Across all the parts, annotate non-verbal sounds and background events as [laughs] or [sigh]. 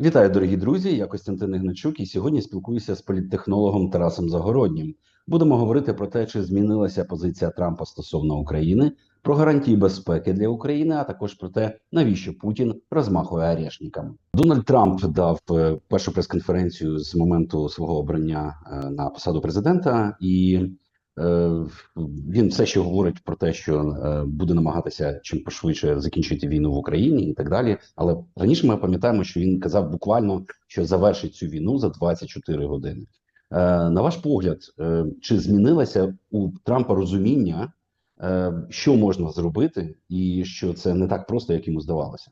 Вітаю, дорогі друзі! Я Костянтин Ігначук і сьогодні спілкуюся з політтехнологом Тарасом Загороднім. Будемо говорити про те, чи змінилася позиція Трампа стосовно України, про гарантії безпеки для України, а також про те, навіщо Путін розмахує арешникам. Дональд Трамп дав е, першу прес-конференцію з моменту свого обрання е, на посаду президента, і він все ще говорить про те, що е, буде намагатися чим пошвидше закінчити війну в Україні і так далі. Але раніше ми пам'ятаємо, що він казав буквально, що завершить цю війну за 24 години. Е, На ваш погляд, е, чи змінилося у Трампа розуміння, е, що можна зробити, і що це не так просто, як йому здавалося?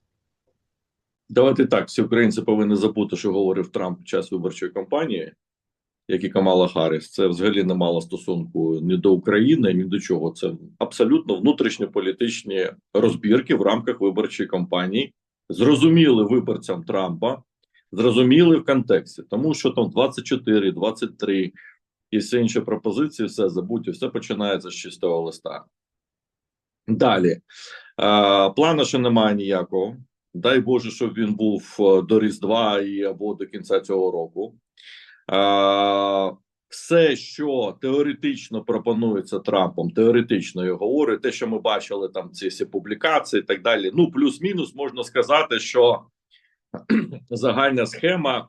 Давайте так. Всі українці повинні забути, що говорив Трамп під час виборчої кампанії, як і Камала Харріс. Це взагалі не мало стосунку ні до України, ні до чого. Це абсолютно внутрішньополітичні розбірки в рамках виборчої кампанії. Зрозуміли виборцям Трампа, зрозуміли в контексті, тому що там 24, 23 і всі інші пропозиції, все забудьте, все починається з чистого листа. Далі е, плану ще немає ніякого. Дай Боже, щоб він був е, до Різдва і або до кінця цього року. Все, що теоретично пропонується Трампом, теоретично я говорю, те, що ми бачили там ці всі публікації, і так далі. Ну, плюс-мінус можна сказати, що [clears throat] загальна схема.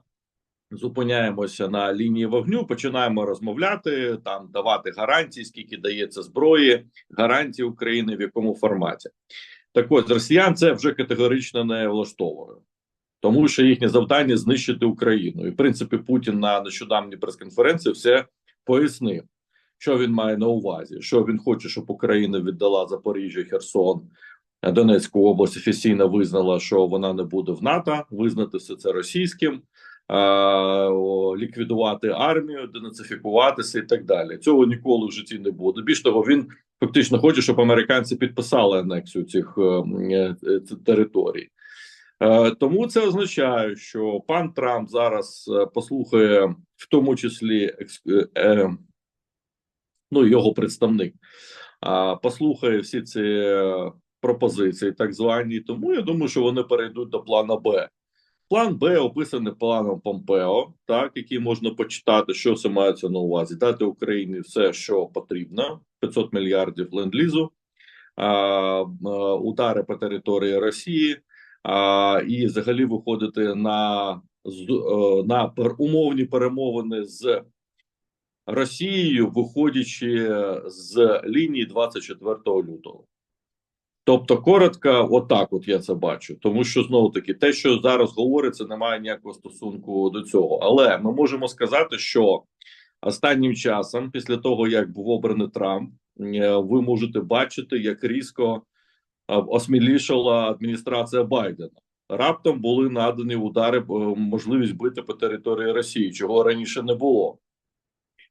Зупиняємося на лінії вогню, починаємо розмовляти, там давати гарантії, скільки дається зброї, гарантії України в якому форматі. Так от росіян це вже категорично не влаштовує, тому що їхнє завдання знищити Україну. І в принципі, Путін на нещодавній прес-конференції все пояснив, що він має на увазі, що він хоче, щоб Україна віддала Запоріжжя, Херсон, Донецьку область офіційно визнала, що вона не буде в НАТО, визнати все це російським. Ліквідувати армію, денацифікуватися і так далі. Цього ніколи в житті не буде. Більш того, він фактично хоче, щоб американці підписали анексію цих е, територій. Е, тому це означає, що пан Трамп зараз е, послухає, в тому числі е, ну, його представник, послухає всі ці пропозиції, так звані. Тому я думаю, що вони перейдуть до плану Б. План Б описаний планом Помпео, так який можна почитати, що це мається на увазі, дати Україні все, що потрібно: 500 мільярдів ленд-лізу, удари по території Росії, а, і взагалі виходити на е, на умовні перемовини з Росією, виходячи з лінії 24 лютого. Тобто, коротко, отак, от я це бачу, тому що знову таки те, що зараз говориться, не має ніякого стосунку до цього. Але ми можемо сказати, що останнім часом, після того як був обраний Трамп, е, ви можете бачити, як різко осмілішала адміністрація Байдена. Раптом були надані удари, можливість бити по території Росії, чого раніше не було.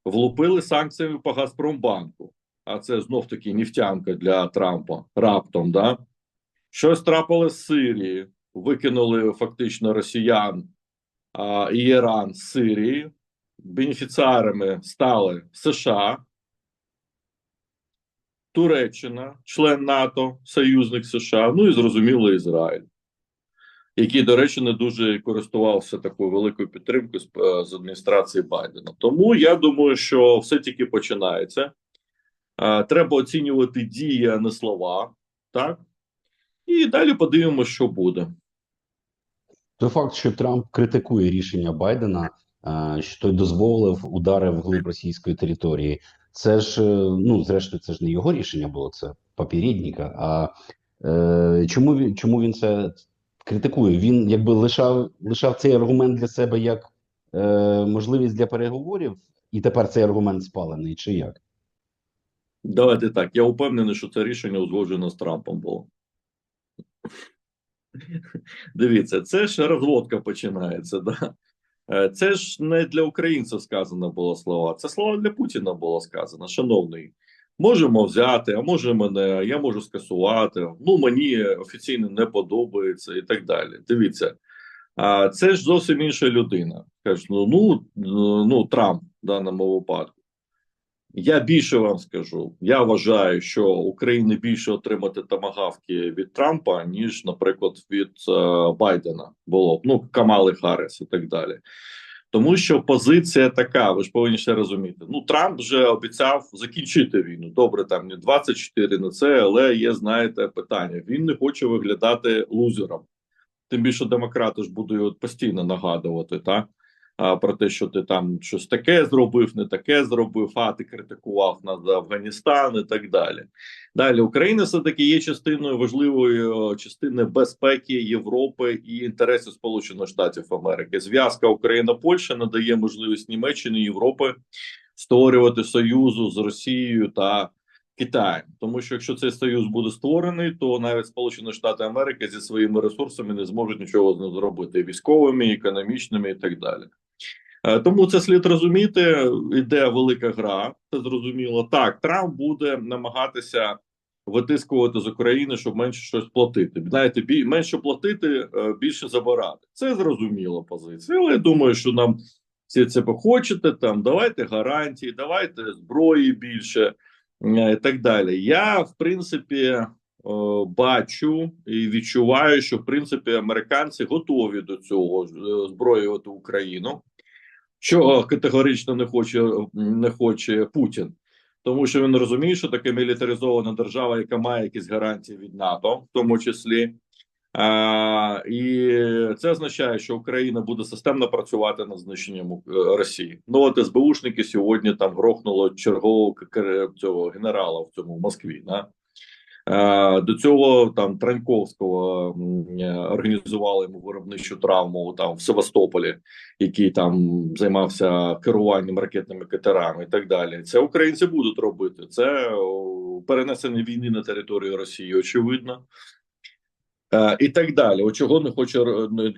Влупили санкціями по Газпромбанку, а це знов таки нефтянка для Трампа. Раптом, да? Щось трапилось з Сирії, викинули фактично росіян а, і Іран з Сирії. Бенефіціарами стали США, Туреччина, член НАТО, союзник США, ну і зрозуміло, Ізраїль, який, до речі, не дуже користувався такою великою підтримкою з, е, з адміністрації Байдена. Тому я думаю, що все тільки починається. А, треба оцінювати дії, а не слова, так? І далі подивимося, що буде. Той факт, що Трамп критикує рішення Байдена, що той дозволив удари в глиб російської території. Це ж ну зрештою, це ж не його рішення було, це попередника. А е, чому чому він це критикує? Він якби лишав лишав цей аргумент для себе як е, можливість для переговорів, і тепер цей аргумент спалений, чи як? Давайте так. Я впевнений, що це рішення узгоджено з Трампом було. Дивіться, це ж розводка починається. Да? Е, це ж не для українців сказано було слова. Це слова для Путіна було сказано. Шановний, можемо взяти, а може мене, я можу скасувати. Ну мені офіційно не подобається і так далі. Дивіться, а це ж зовсім інша людина. Кажуть, ну ну, ну Трамп в даному випадку. Я більше вам скажу. Я вважаю, що Україні більше отримати тамагавки від Трампа, ніж, наприклад, від е, Байдена було б ну Камали Харріс і так далі. Тому що позиція така, ви ж повинні ще розуміти. Ну Трамп вже обіцяв закінчити війну. Добре, там не 24 на це, але є, знаєте, питання. Він не хоче виглядати лузером. Тим більше демократи ж будуть постійно нагадувати, так? А, про те, що ти там щось таке зробив, не таке зробив, а ти критикував на Афганістан і так далі. Далі Україна все таки є частиною важливої частини безпеки Європи і інтересів Сполучених Штатів Америки. Зв'язка Україна Польща надає можливість Німеччини Європи створювати союзу з Росією та Китаєм, тому що якщо цей союз буде створений, то навіть Сполучені Штати Америки зі своїми ресурсами не зможуть нічого зробити військовими, економічними і так далі. Е, Тому це слід розуміти. Іде велика гра, це зрозуміло. Так, Трамп буде намагатися витискувати з України, щоб менше щось платити. Знаєте, бі менше платити, е, більше забирати. Це зрозуміла позиція. Але я думаю, що нам всі це похочете. Там давайте гарантії, давайте зброї більше е, і так далі. Я в принципі бачу і відчуваю, що в принципі американці готові до цього зброювати Україну. Чого категорично не хоче не хоче Путін, тому що він розуміє, що таке мілітаризована держава, яка має якісь гарантії від НАТО, в тому числі, а, і це означає, що Україна буде системно працювати над знищенням е, Росії. Ну от СБУшники сьогодні там грохнуло чергового цього генерала в цьому в Москві. Да? Е, До цього там Траньковського е, організували йому виробничу травму там в Севастополі, який там займався керуванням ракетними катерами і так далі. Це українці будуть робити. Це перенесення війни на територію Росії, очевидно. Е, І так далі. От чого не хоче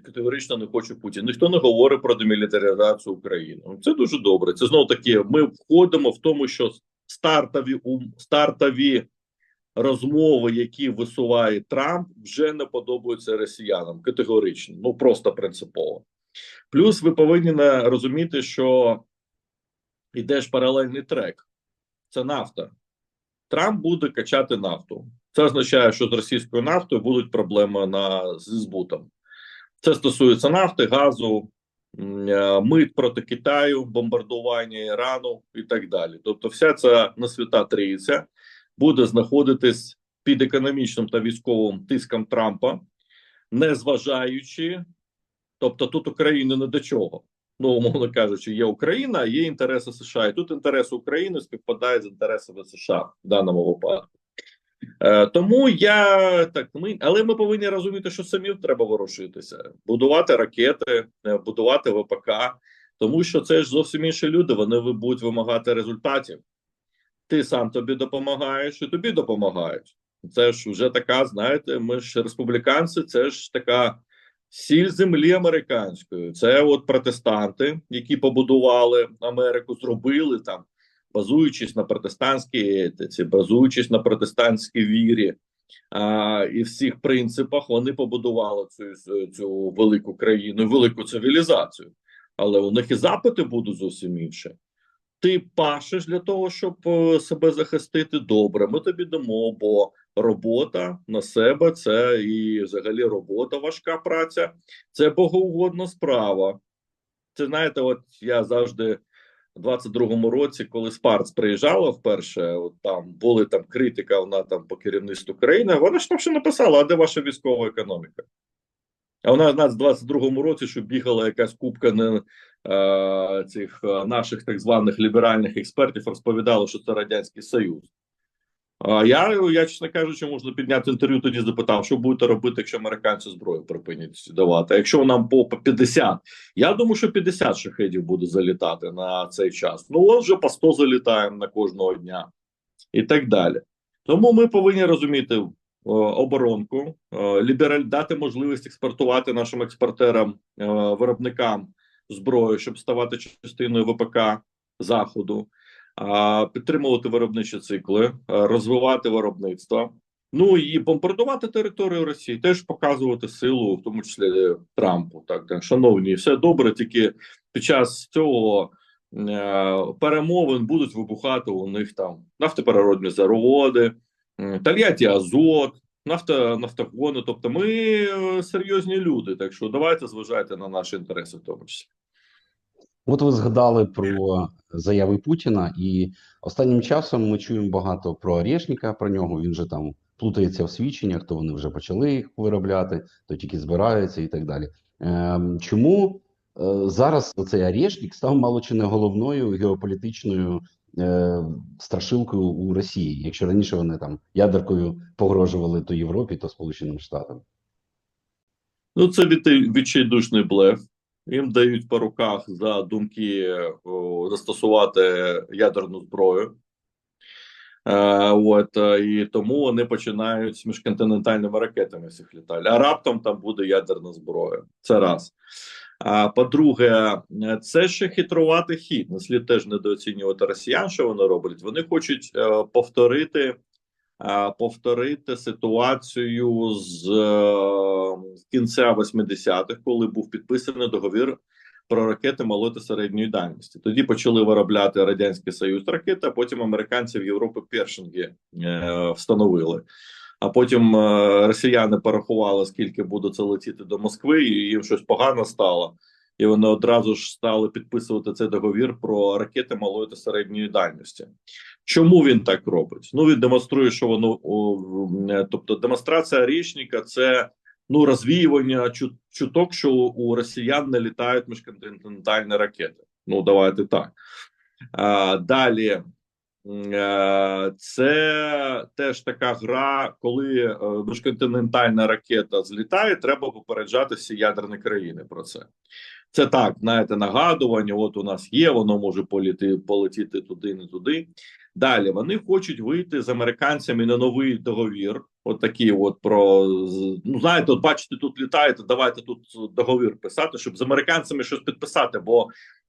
категорично не хоче Путін. Ніхто не говорить про демілітаризацію України. Це дуже добре. Це знову таки. Ми входимо в тому, що стартові ум стартові розмови, які висуває Трамп, вже не подобаються росіянам категорично, ну просто принципово. Плюс ви повинні розуміти, що йде ж паралельний трек: це нафта. Трамп буде качати нафту. Це означає, що з російською нафтою будуть проблеми на зі збутом. Це стосується нафти, газу, е, мит проти Китаю, бомбардування Ірану і так далі. Тобто, вся ця несвята трійця буде знаходитись під економічним та військовим тиском Трампа, не зважаючи, тобто тут України не до чого. Ну, умовно кажучи, є Україна, а є інтереси США. І тут інтереси України співпадають з інтересами США в даному випадку. Е, тому я так ми, але ми повинні розуміти, що самі треба ворушитися, будувати ракети, е, будувати ВПК, тому що це ж зовсім інші люди. Вони будуть вимагати результатів. Ти сам тобі допомагаєш, і тобі допомагають. Це ж вже така, знаєте, ми ж республіканці, це ж така сіль землі американської. Це от протестанти, які побудували Америку, зробили там, базуючись на протестантській етиці, базуючись на протестантській вірі. А, і всіх принципах вони побудували цю, цю велику країну, велику цивілізацію. Але у них і запити будуть зовсім інші. Ти пашеш для того, щоб е, себе захистити добре. Ми тобі дамо, бо робота на себе це і взагалі робота, важка праця, це богоугодна справа. Це знаєте, от я завжди в 22-му році, коли Спарц приїжджала вперше, от там були там критика, вона там по керівництву країни. Вона ж там ще написала: а де ваша військова економіка? А вона в нас в 22-му році, що бігала якась кубка не е, цих е, наших так званих ліберальних експертів, розповідала, що це радянський союз. Я, я чесно кажучи, можна підняти інтерв'ю. Тоді запитав, що будете робити, якщо американці зброю припинять давати. Якщо нам по по 50, я думаю, що 50 шахедів буде залітати на цей час. Ну от вже по 100 залітаємо на кожного дня і так далі. Тому ми повинні розуміти е, оборонку, лібераль дати можливість експортувати нашим експортерам, виробникам зброю, щоб ставати частиною ВПК заходу, підтримувати виробничі цикли, розвивати виробництво. Ну і бомбардувати територію Росії, теж показувати силу, в тому числі Трампу. Так, так, шановні, все добре. Тільки під час цього е, перемовин будуть вибухати у них там нафтопереробні заводи, Тольятті Азот, нафта, нафтогони. Тобто ми е, серйозні люди. Так що давайте зважайте на наші інтереси, в тому числі. От ви згадали про заяви Путіна, і останнім часом ми чуємо багато про Орешника, про нього. Він же там плутається в свідченнях, то вони вже почали їх виробляти, то тільки збираються і так далі. Ем, чому е, зараз цей Орешник став мало чи не головною геополітичною е, страшилкою у Росії, якщо раніше вони там ядеркою погрожували то Європі, то Сполученим Штатам? Ну, це від- відчайдушний блеф. Їм дають по руках за думки о, застосувати ядерну зброю. Е, от, е, і тому вони починають з міжконтинентальними ракетами всіх літати. А раптом там буде ядерна зброя. Це раз. А по-друге, е, це ще хитруватий хід. Не слід теж недооцінювати росіян, що вони роблять. Вони хочуть е, повторити е, повторити ситуацію з кінця 80-х, коли був підписаний договір про ракети малої та середньої дальності. Тоді почали виробляти радянський союз ракети, а потім американці в Європі першинги е, встановили. А потім е, росіяни порахували, скільки буде це летіти до Москви, і їм щось погано стало. І вони одразу ж стали підписувати цей договір про ракети малої та середньої дальності. Чому він так робить? Ну він демонструє, що воно е, тобто демонстрація річника це ну розвіювання чуток, що у росіян не літають міжконтинентальні ракети. Ну давайте так. А, далі. Е, Це теж така гра, коли е, міжконтинентальна ракета злітає, треба попереджати всі ядерні країни про це. Це так, знаєте, нагадування. От у нас є, воно може політи, полетіти туди, не туди. Далі вони хочуть вийти з американцями на новий договір. От такий от про ну знаєте, от бачите, тут літаєте. Давайте тут договір писати, щоб з американцями щось підписати. Бо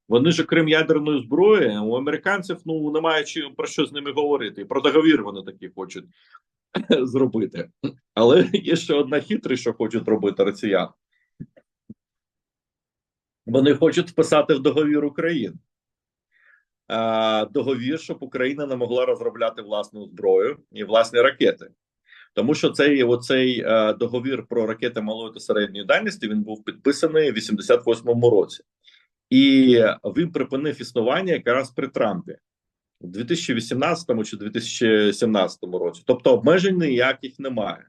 вони ж крім ядерної зброї, у американців ну немає чи про що з ними говорити. І про договір вони такі хочуть [clears throat] зробити. Але є ще одна хитрість, що хочуть робити росіяни. Вони хочуть вписати в договір України. Договір, щоб Україна не могла розробляти власну зброю і власні ракети. Тому що цей оцей е, договір про ракети малої та середньої дальності він був підписаний в 88-му році, і він припинив існування якраз при Трампі у 2018 чи 2017 році. Тобто обмежень ніяких немає.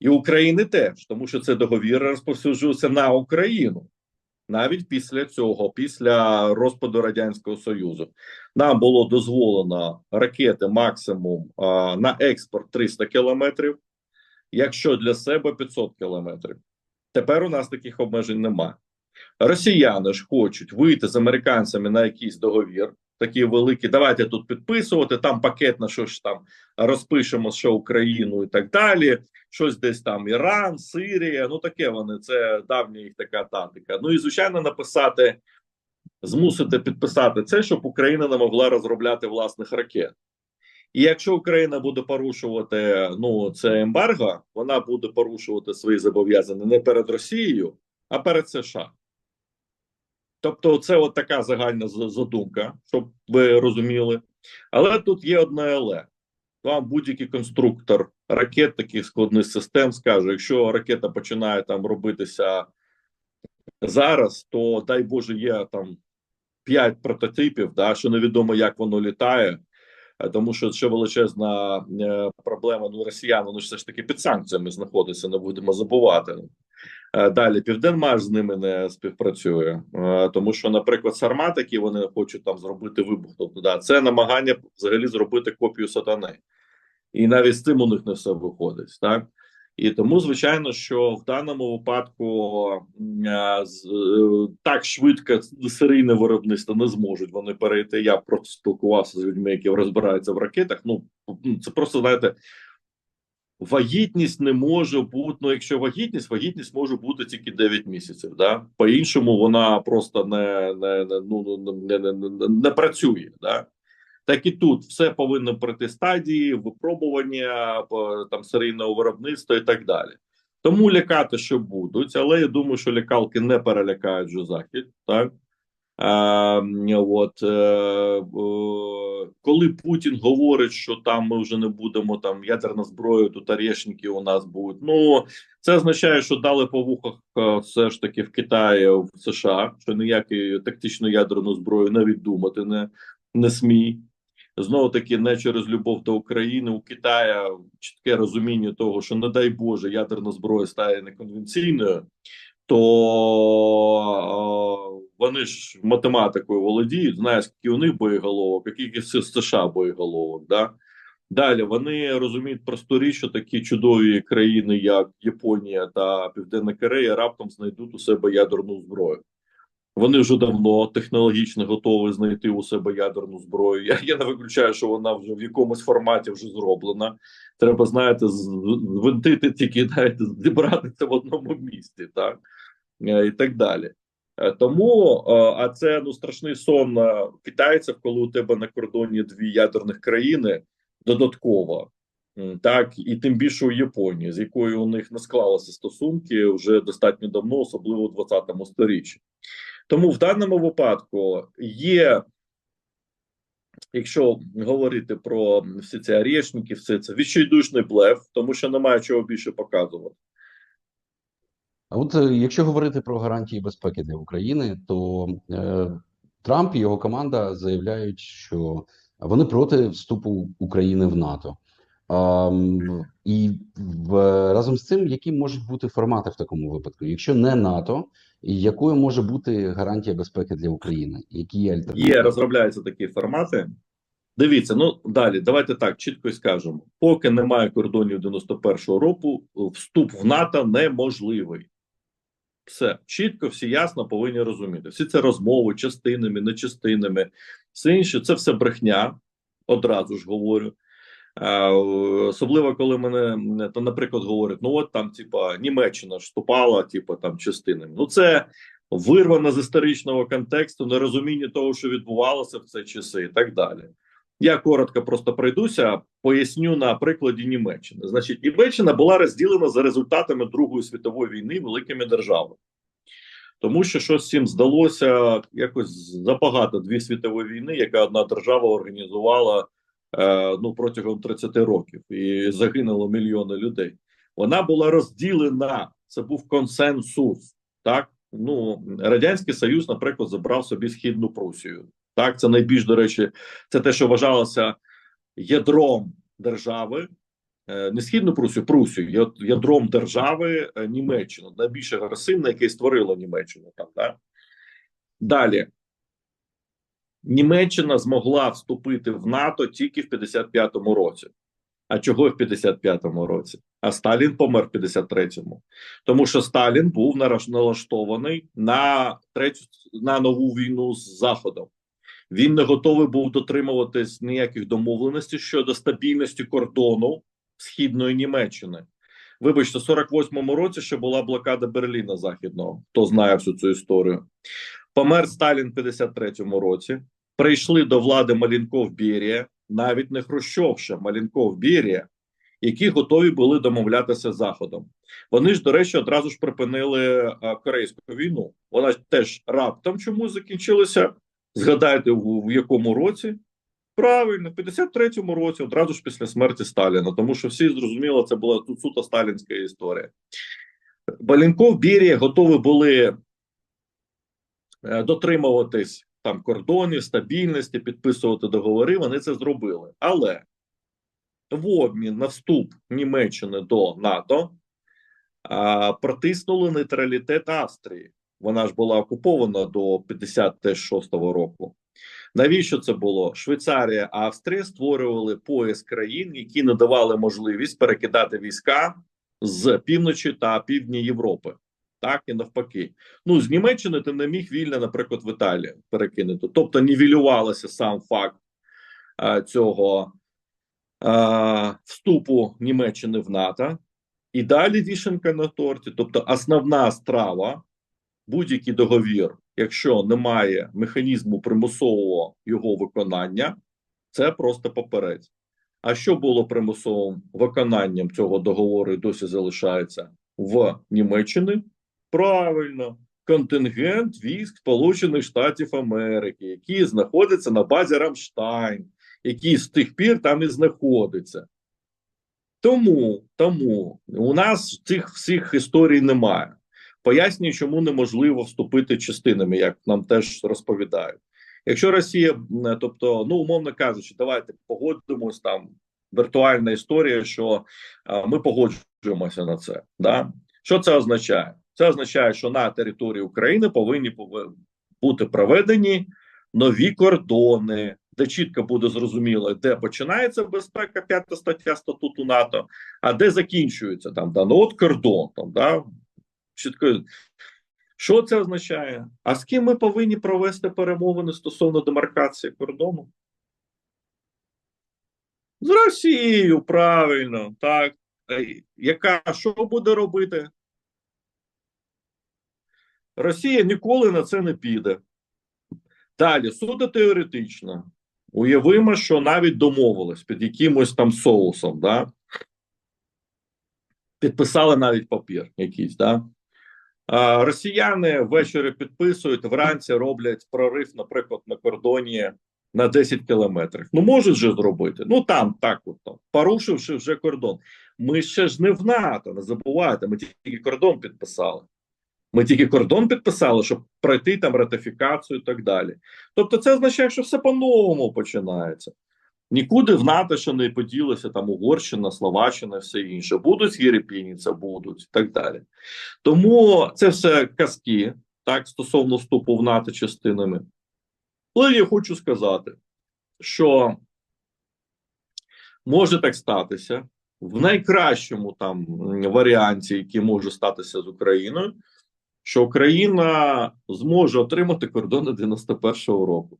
І України теж, тому що цей договір розповсюджувався на Україну навіть після цього, після розпаду радянського союзу, нам було дозволено ракети максимум а, на експорт 300 кілометрів, якщо для себе 500 кілометрів. Тепер у нас таких обмежень немає. Росіяни ж хочуть вийти з американцями на якийсь договір. Такі великі, давайте тут підписувати. Там пакет на що ж там розпишемо, що Україну і так далі. Щось десь там Іран, Сирія. Ну таке вони це давня їх така тактика. Ну і звичайно, написати, змусити підписати це, щоб Україна не могла розробляти власних ракет. І якщо Україна буде порушувати ну це ембарго, вона буде порушувати свої зобов'язання не перед Росією, а перед США. Тобто, це от така загальна задумка, щоб ви розуміли. Але тут є одне але. Вам будь-який конструктор ракет, таких складних систем, скаже: якщо ракета починає там робитися зараз, то дай Боже, є там 5 прототипів, да, що невідомо, як воно літає. Е, Тому що ще величезна е, проблема. Ну, росіяни вони ж все ж таки під санкціями знаходяться, не будемо забувати. Е, Далі Південмаш з ними не співпрацює, Е, тому що, наприклад, Сармат, які вони хочуть там зробити вибух, тобто да, це намагання взагалі зробити копію сатани, і навіть з цим у них не все виходить, так. І тому, звичайно, що в даному випадку е, так швидко серійне виробництво не зможуть вони перейти. Я просто спілкувався з людьми, які розбираються в ракетах. Ну це просто знаєте, вагітність не може бути. Ну, якщо вагітність, вагітність може бути тільки 9 місяців. Да? По-іншому вона просто не, не, не, ну, не, не, не, не працює. Да? Так і тут все повинно пройти стадії випробування там серійного виробництва і так далі. Тому лякати, що будуть, але я думаю, що лякалки не перелякають захід, так от, е, е, коли Путін говорить, що там ми вже не будемо там ядерна зброя, тут орешники у нас будуть. Ну це означає, що дали по вухах е, все ж таки в Китаї, в США, що ніяку тактичну ядерну зброю навіть думати не, не смій. Знову таки, не через любов до України у Китая чітке розуміння того, що не дай Боже, ядерна зброя стає неконвенційною, то е, вони ж математикою володіють, знають, скільки у них боєголовок, які з США боєголовок. Да? Далі вони розуміють просту річ, що такі чудові країни, як Японія та Південна Корея, раптом знайдуть у себе ядерну зброю. Вони вже давно технологічно готові знайти у себе ядерну зброю. Я, я не виключаю, що вона вже в якомусь форматі вже зроблена. Треба, знаєте, звинтити тільки знаєте, зібрати це в одному місці, так Е, і так далі. Е, Тому, е, а це ну страшний сон китайців, коли у тебе на кордоні дві ядерних країни додатково. Так, і тим більше у Японії, з якою у них не склалися стосунки вже достатньо давно, особливо у 20-му сторіччі. Тому в даному випадку є, якщо говорити про всі ці орешники, все це відчайдушний блеф, тому що немає чого більше показувати. А от е, якщо говорити про гарантії безпеки для України, то е, Трамп і його команда заявляють, що вони проти вступу України в НАТО. А, і в, разом з цим, які можуть бути формати в такому випадку? Якщо не НАТО, якою може бути гарантія безпеки для України? Які є альтернативи? Є, розробляються такі формати. Дивіться, ну далі, давайте так чітко й скажемо: поки немає кордонів 91-го року, вступ в НАТО неможливий. Все чітко, всі ясно повинні розуміти. Всі це розмови частинами, не частинами, все інше це все брехня. Одразу ж говорю. А, особливо, коли мене то, наприклад, говорять: ну от там, типа, Німеччина вступала, типа там частинами. Ну, це вирвано з історичного контексту, нерозуміння того, що відбувалося в ці часи, і так далі. Я коротко просто пройдуся, поясню на прикладі Німеччини. Значить, Німеччина була розділена за результатами Другої світової війни великими державами, тому що щось цим здалося якось забагато дві світові війни, яка одна держава організувала е, ну протягом 30 років, і загинуло мільйони людей. Вона була розділена. Це був консенсус. Так, ну радянський союз, наприклад, забрав собі східну Прусію. Так, це найбільш до речі, це те, що вважалося ядром держави, е, не східну Прусію, Прусію, ядром держави е, Німеччину, найбільш агресивна, яке створило Німеччину. Там, так? Далі. Німеччина змогла вступити в НАТО тільки в 55-му році. А чого в 55-му році? А Сталін помер в 53-му. Тому що Сталін був налаштований на третю на нову війну з Заходом. Він не готовий був дотримуватись ніяких домовленостей щодо стабільності кордону східної Німеччини. Вибачте, в 48-му році ще була блокада Берліна Західного. Хто знає всю цю історію? Помер Сталін в 53-му році. Прийшли до влади Малінков Берія, навіть не Хрущов ще, Малінков Берія, які готові були домовлятися з Заходом. Вони ж, до речі, одразу ж припинили а, Корейську війну. Вона ж теж раптом чомусь закінчилася. Згадайте, в, в якому році? Правильно, в 53-му році, одразу ж після смерті Сталіна, тому що всі зрозуміло, це була тут суто сталінська історія. Балінков, Берія готові були дотримуватись там кордонів, стабільності, підписувати договори. Вони це зробили. Але в обмін на вступ Німеччини до НАТО протиснули нейтралітет Австрії. Вона ж була окупована до 56-го року. Навіщо це було? Швейцарія, Австрія створювали пояс країн, які надавали можливість перекидати війська з півночі та півдні Європи. Так і навпаки. Ну з Німеччини ти не міг вільно, наприклад, в Італію перекинути. Тобто нівелювалося сам факт а, цього а, вступу Німеччини в НАТО, і далі вішенка на торті. Тобто, основна страва, будь-який договір, якщо немає механізму примусового його виконання, це просто паперець. А що було примусовим виконанням цього договору і досі залишається в Німеччині? Правильно, контингент військ Сполучених Штатів Америки, які знаходяться на базі Рамштайн, який з тих пір там і знаходиться. Тому, тому у нас цих всіх історій немає. Пояснюю, чому неможливо вступити частинами, як нам теж розповідають. Якщо Росія, тобто, ну умовно кажучи, давайте погодимось там віртуальна історія, що а, ми погоджуємося на це. Да? Що це означає? Це означає, що на території України повинні бути проведені нові кордони, де чітко буде зрозуміло, де починається безпека, п'ята стаття статуту НАТО, а де закінчується там да, ну от кордон там, да, чітко. Що це означає? А з ким ми повинні провести перемовини стосовно демаркації кордону? З Росією, правильно, так. Е, Яка що буде робити? Росія ніколи на це не піде. Далі, суто теоретично. Уявимо, що навіть домовились під якимось там соусом, да? підписали навіть папір якийсь, да? А, росіяни ввечері підписують, вранці роблять прорив, наприклад, на кордоні на 10 кілометрів. Ну, можуть же зробити. Ну там так, от там, порушивши вже кордон. Ми ще ж не в НАТО, не забувайте, ми тільки кордон підписали. Ми тільки кордон підписали, щоб пройти там ратифікацію і так далі. Тобто, це означає, що все по-новому починається. Нікуди в НАТО ще не поділися там Угорщина, Словаччина, все інше. Будуть Єрепіні, це будуть і так далі. Тому це все казки, так, стосовно вступу в НАТО частинами. Але я хочу сказати, що може так статися в найкращому там варіанті, який може статися з Україною, що Україна зможе отримати кордони 91-го року.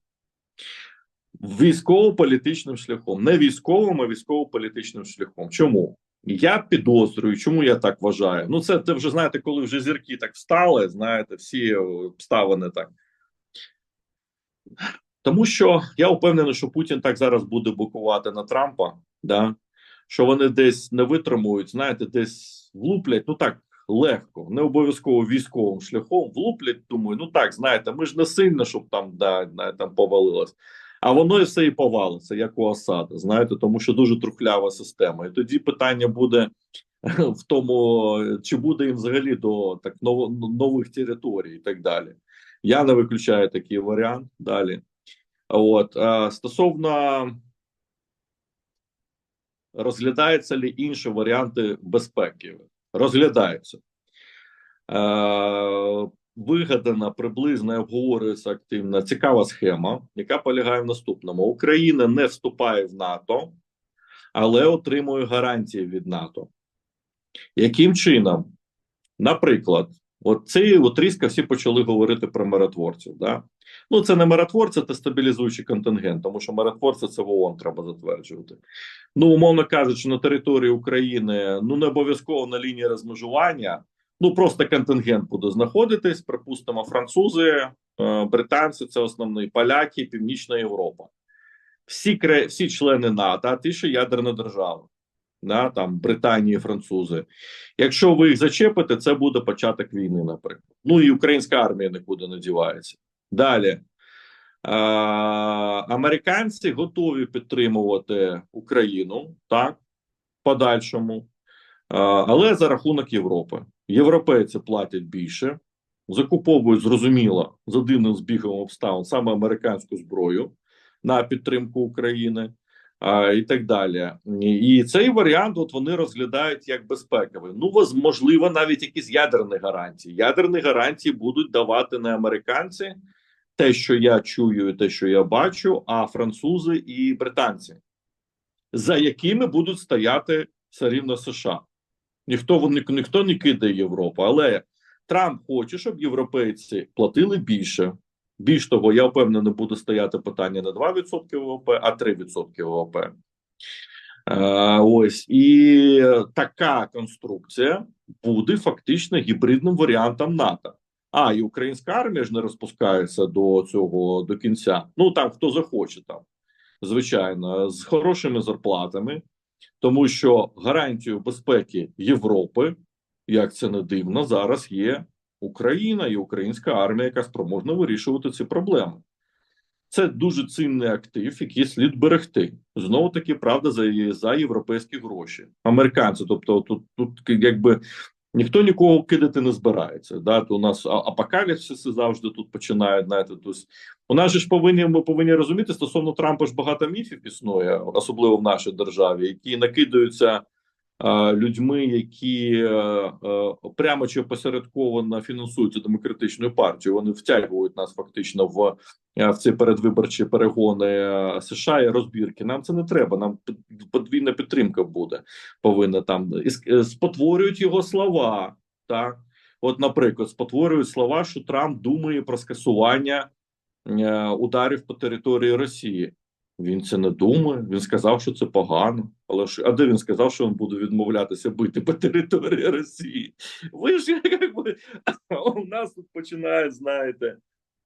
Військово-політичним шляхом, не військовим, а військово-політичним шляхом. Чому? Я підозрюю, чому я так вважаю. Ну, це ти вже знаєте, коли вже зірки так встали, знаєте, всі обставини так. Тому що я впевнений, що Путін так зараз буде блокувати на Трампа, да? що вони десь не витримують, знаєте, десь влуплять, ну так легко, не обов'язково військовим шляхом, влуплять, думаю, ну так, знаєте, ми ж не сильно, щоб там да, там повалилось. А воно і все і повалиться, як у Асада, знаєте, тому що дуже трухлява система. І тоді питання буде [laughs] в тому, чи буде їм взагалі до так нових територій і так далі. Я не виключаю такий варіант далі. От а, стосовно розглядаються ли інші варіанти безпеки? Розглядаються. Е, вигадана приблизно обговорюється активно цікава схема, яка полягає в наступному: Україна не вступає в НАТО, але отримує гарантії від НАТО. Яким чином? Наприклад, от цей от різко всі почали говорити про миротворців. Да? Ну, це не миротворці, це стабілізуючий контингент, тому що миротворці це в ООН треба затверджувати. Ну, умовно кажучи, на території України ну не обов'язково на лінії розмежування. Ну просто контингент буде знаходитись. Припустимо, французи, е, британці це основний поляки, Північна Європа. Всі всі члени НАТО, а ті, що ядерна держава, да, там Британії, французи. Якщо ви їх зачепите, це буде початок війни, наприклад. Ну і українська армія нікуди не дівається. Далі. Е, американці готові підтримувати Україну так, подальшому, е, але за рахунок Європи. Європейці платять більше, закуповують зрозуміло за дивним збігом обставин саме американську зброю на підтримку України а, і так далі. І цей варіант от вони розглядають як безпековий. Ну, можливо, навіть якісь ядерні гарантії. Ядерні гарантії будуть давати не американці, те, що я чую, те, що я бачу, а французи і британці, за якими будуть стояти все рівно США. Ніхто вони ніхто не кидає Європу, але Трамп хоче, щоб європейці платили більше. Більш того, я впевнений, буде стояти питання не 2% ВВП, а 3% ВВП. Е, ось і така конструкція буде фактично гібридним варіантом НАТО. А, і українська армія ж не розпускається до цього до кінця. Ну там хто захоче там, звичайно, з хорошими зарплатами, тому що гарантію безпеки Європи, як це не дивно, зараз є Україна і українська армія, яка спроможна вирішувати ці проблеми. Це дуже цінний актив, який слід берегти. Знову таки, правда, за, за європейські гроші. Американці, тобто, тут, тут якби ніхто нікого кидати не збирається. Да? То у нас апокаліпсиси завжди тут починають. Знаєте, тобто, у нас же ж повинні ми повинні розуміти стосовно Трампа ж багато міфів існує, особливо в нашій державі, які накидаються людьми, які е, е, прямо чи опосередковано фінансуються демократичною партією. Вони втягують нас фактично в, е, в ці передвиборчі перегони е, США і розбірки. Нам це не треба. Нам подвійна підтримка буде повинна там е, спотворюють його слова. Так, от, наприклад, спотворюють слова, що Трамп думає про скасування е, ударів по території Росії. Він це не думає. Він сказав, що це погано. Але ж а де він сказав, що він буде відмовлятися бити по території Росії? Ви ж якби [laughs] у нас тут починають, знаєте,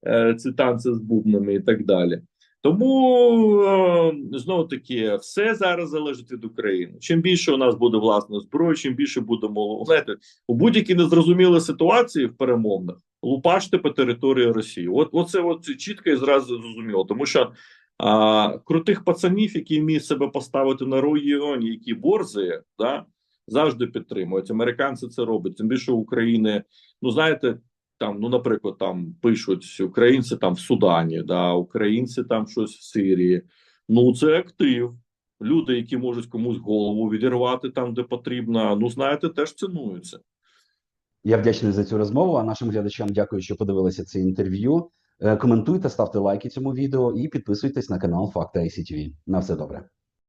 е, ці танці з бубнами і так далі. Тому е, знову таки все зараз залежить від України. Чим більше у нас буде власної зброї, чим більше будемо знаєте, у будь-якій незрозумілій ситуації в перемовних лупаште по території Росії. От оце от чітко і зразу зрозуміло, тому що а, крутих пацанів, які вміють себе поставити на регіоні, які борзує, да, завжди підтримують. Американці це роблять. Тим більше України, ну знаєте, там, ну, наприклад, там пишуть українці там в Судані, да, українці там щось в Сирії. Ну, це актив. Люди, які можуть комусь голову відірвати там, де потрібно, ну знаєте, теж цінуються. Я вдячний за цю розмову. А нашим глядачам дякую, що подивилися це інтерв'ю. Е, Коментуйте, ставте лайки цьому відео і підписуйтесь на канал Факти ICTV. На все добре.